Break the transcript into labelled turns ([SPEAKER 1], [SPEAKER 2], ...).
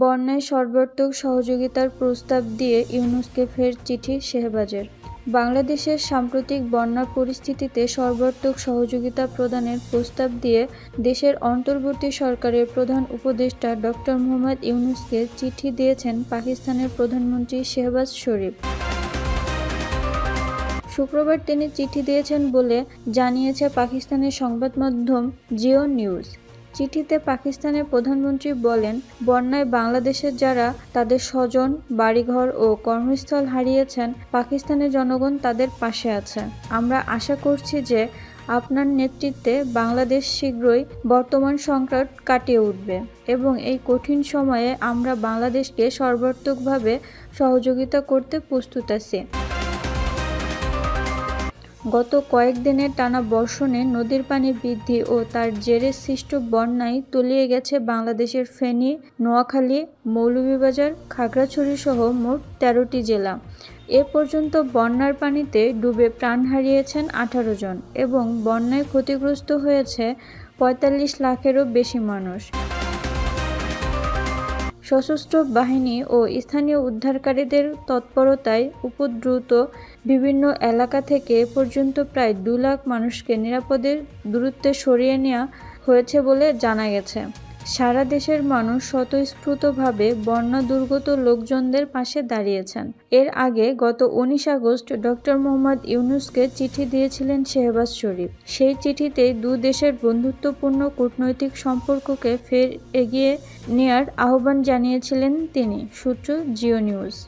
[SPEAKER 1] বন্যায় সর্বাত্মক সহযোগিতার প্রস্তাব দিয়ে ইউনুসকে ফের চিঠি শেহবাজের। বাংলাদেশের সাম্প্রতিক বন্যা পরিস্থিতিতে সর্বাত্মক সহযোগিতা প্রদানের প্রস্তাব দিয়ে দেশের অন্তর্বর্তী সরকারের প্রধান উপদেষ্টা ডক্টর মোহাম্মদ ইউনুসকে চিঠি দিয়েছেন পাকিস্তানের প্রধানমন্ত্রী শেহবাজ শরীফ। শুক্রবার তিনি চিঠি দিয়েছেন বলে জানিয়েছে পাকিস্তানের সংবাদ মাধ্যম জিও নিউজ। চিঠিতে পাকিস্তানের প্রধানমন্ত্রী বলেন, বন্যায় বাংলাদেশের যারা তাদের স্বজন, বাড়িঘর ও কর্মস্থল হারিয়েছেন, পাকিস্তানের জনগণ তাদের পাশে আছে। আমরা আশা করছি যে আপনার নেতৃত্বে বাংলাদেশ শীঘ্রই বর্তমান সংকট কাটিয়ে উঠবে এবং এই কঠিন সময়ে আমরা বাংলাদেশকে সর্বাত্মকভাবে সহযোগিতা করতে প্রস্তুত আছি। গত কয়েকদিনের টানা বর্ষণে নদীর পানি বৃদ্ধি ও তার জেরে সৃষ্ট বন্যায় তলিয়ে গেছে বাংলাদেশের ফেনী, নোয়াখালী, মৌলভীবাজার, খাগড়াছড়ি সহ মোট তেরোটি জেলা। এ পর্যন্ত বন্যার পানিতে ডুবে প্রাণ হারিয়েছেন আঠারো জন এবং বন্যায় ক্ষতিগ্রস্ত হয়েছে পঁয়তাল্লিশ লাখেরও বেশি মানুষ। সশস্ত্র বাহিনী ও স্থানীয় উদ্ধারকারীদের তৎপরতায় উপদ্রুত বিভিন্ন এলাকা থেকে পর্যন্ত প্রায় দু লাখ মানুষকে নিরাপদের দূরত্বে সরিয়ে নেওয়া হয়েছে বলে জানা গেছে। সারা দেশের মানুষ স্বতঃস্ফূর্তভাবে বন্যা দুর্গত লোকজনদের পাশে দাঁড়িয়েছেন। এর আগে গত উনিশ আগস্ট ডক্টর মোহাম্মদ ইউনুসকে চিঠি দিয়েছিলেন শেহবাজ শরীফ। সেই চিঠিতে দু দেশের বন্ধুত্বপূর্ণ কূটনৈতিক সম্পর্ককে ফের এগিয়ে নেয়ার আহ্বান জানিয়েছিলেন তিনি। সূত্র জিও নিউজ।